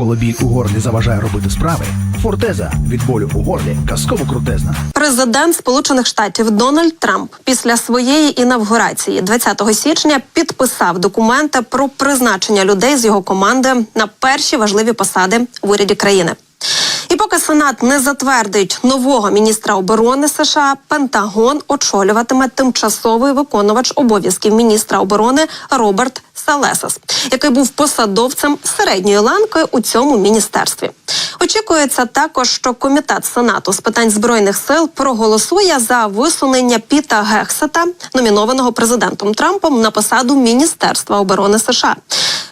Коли біль у горлі заважає робити справи, фортеза від болю у горлі казково крутезна. Президент Сполучених Штатів Дональд Трамп після своєї інавгурації 20 січня підписав документи про призначення людей з його команди на перші важливі посади в уряді країни. І поки Сенат не затвердить нового міністра оборони США, Пентагон очолюватиме тимчасовий виконувач обов'язків міністра оборони Роберт Салесас, який був посадовцем середньої ланки у цьому міністерстві. Очікується також, що комітет Сенату з питань збройних сил проголосує за висунення Піта Гексета, номінованого президентом Трампом на посаду Міністерства оборони США.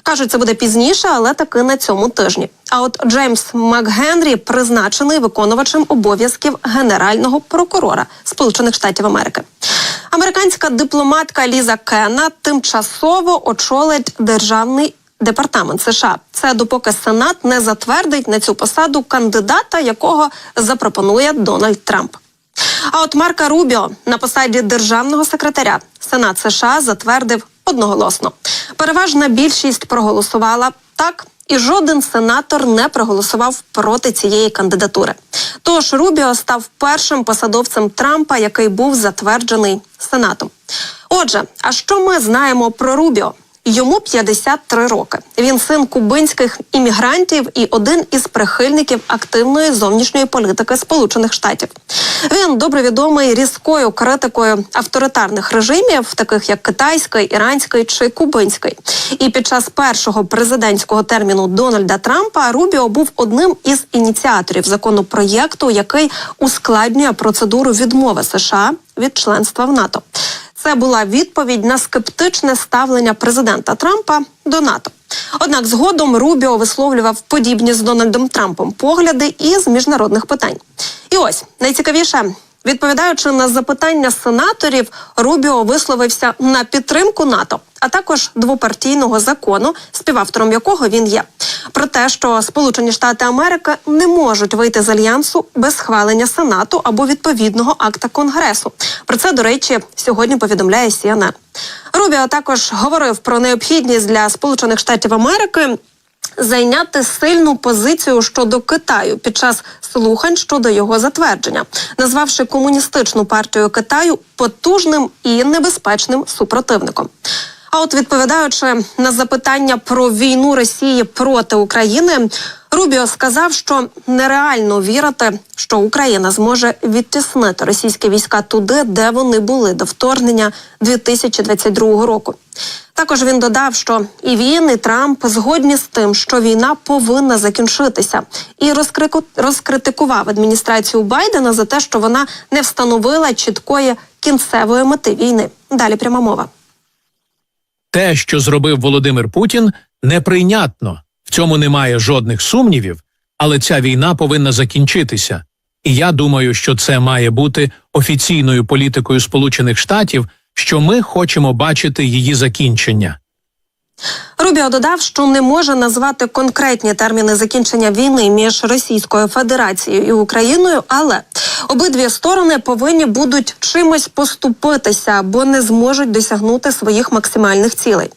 Кажуть, це буде пізніше, але таки на цьому тижні. А от Джеймс МакГенрі призначений виконувачем обов'язків генерального прокурора Сполучених Штатів Америки. Американська дипломатка Ліза Кенна тимчасово очолить державний департамент США. Це допоки Сенат не затвердить на цю посаду кандидата, якого запропонує Дональд Трамп. А от Марка Рубіо на посаді державного секретаря Сенат США затвердив одноголосно. Переважна більшість проголосувала так. І жоден сенатор не проголосував проти цієї кандидатури. Тож Рубіо став першим посадовцем Трампа, який був затверджений Сенатом. Отже, а що ми знаємо про Рубіо? Йому 53 роки. Він син кубинських іммігрантів і один із прихильників активної зовнішньої політики Сполучених Штатів. Він добре відомий різкою критикою авторитарних режимів, таких як китайський, іранський чи кубинський. І під час першого президентського терміну Дональда Трампа Рубіо був одним із ініціаторів законопроєкту, який ускладнює процедуру відмови США від членства в НАТО. Це була відповідь на скептичне ставлення президента Трампа до НАТО. Однак згодом Рубіо висловлював подібні з Дональдом Трампом погляди із міжнародних питань. І ось найцікавіше. Відповідаючи на запитання сенаторів, Рубіо висловився на підтримку НАТО, а також двопартійного закону, співавтором якого він є, про те, що Сполучені Штати Америки не можуть вийти з альянсу без схвалення Сенату або відповідного акта Конгресу. Про це, до речі, сьогодні повідомляє CNN. Рубіо також говорив про необхідність для Сполучених Штатів Америки зайняти сильну позицію щодо Китаю під час слухань щодо його затвердження, назвавши комуністичну партію Китаю потужним і небезпечним супротивником. А от відповідаючи на запитання про війну Росії проти України, Рубіо сказав, що нереально вірити, що Україна зможе відтіснити російські війська туди, де вони були до вторгнення 2022 року. Також він додав, що і він, і Трамп згодні з тим, що війна повинна закінчитися, і розкрику... розкритикував адміністрацію Байдена за те, що вона не встановила чіткої кінцевої мети війни. Далі пряма мова. Те, що зробив Володимир Путін, неприйнятно. В цьому немає жодних сумнівів, але ця війна повинна закінчитися. І я думаю, що це має бути офіційною політикою Сполучених Штатів, що ми хочемо бачити її закінчення. Рубіо додав, що не може назвати конкретні терміни закінчення війни між Російською Федерацією і Україною, але обидві сторони повинні будуть чимось поступитися, бо не зможуть досягнути своїх максимальних цілей.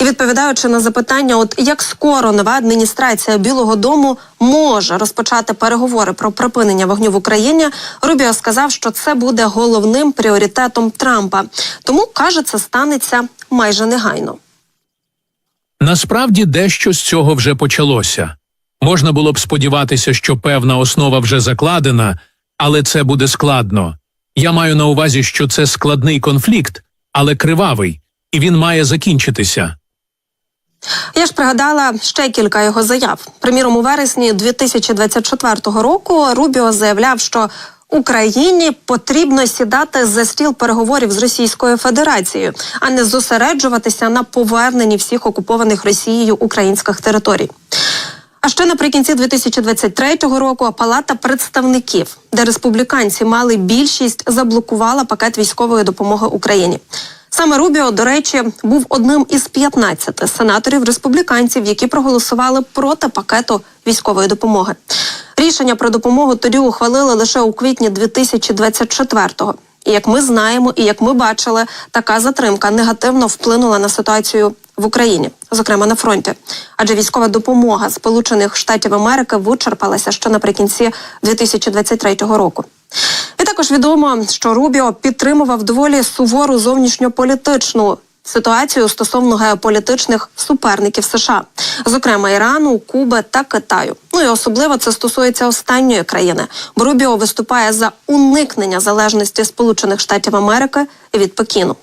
І відповідаючи на запитання, от як скоро нова адміністрація Білого Дому може розпочати переговори про припинення вогню в Україні, Рубіо сказав, що це буде головним пріоритетом Трампа. Тому каже, це станеться майже негайно. Насправді дещо з цього вже почалося. Можна було б сподіватися, що певна основа вже закладена, але це буде складно. Я маю на увазі, що це складний конфлікт, але кривавий, і він має закінчитися. Я ж пригадала ще кілька його заяв. Приміром, у вересні 2024 року Рубіо заявляв, що Україні потрібно сідати за стіл переговорів з Російською Федерацією, а не зосереджуватися на поверненні всіх окупованих Росією українських територій. А ще наприкінці 2023 року Палата представників, де республіканці мали більшість, заблокувала пакет військової допомоги Україні. Саме Рубіо, до речі, був одним із 15 сенаторів республіканців, які проголосували проти пакету військової допомоги. Рішення про допомогу тоді ухвалили лише у квітні 2024-го. І як ми знаємо, і як ми бачили, така затримка негативно вплинула на ситуацію в Україні. зокрема на фронті. Адже військова допомога Сполучених Штатів Америки вичерпалася ще наприкінці 2023 року. Також відомо, що Рубіо підтримував доволі сувору зовнішньополітичну ситуацію стосовно геополітичних суперників США, зокрема Ірану, Куби та Китаю. Ну і особливо це стосується останньої країни. бо Рубіо виступає за уникнення залежності Сполучених Штатів Америки від Пекіну.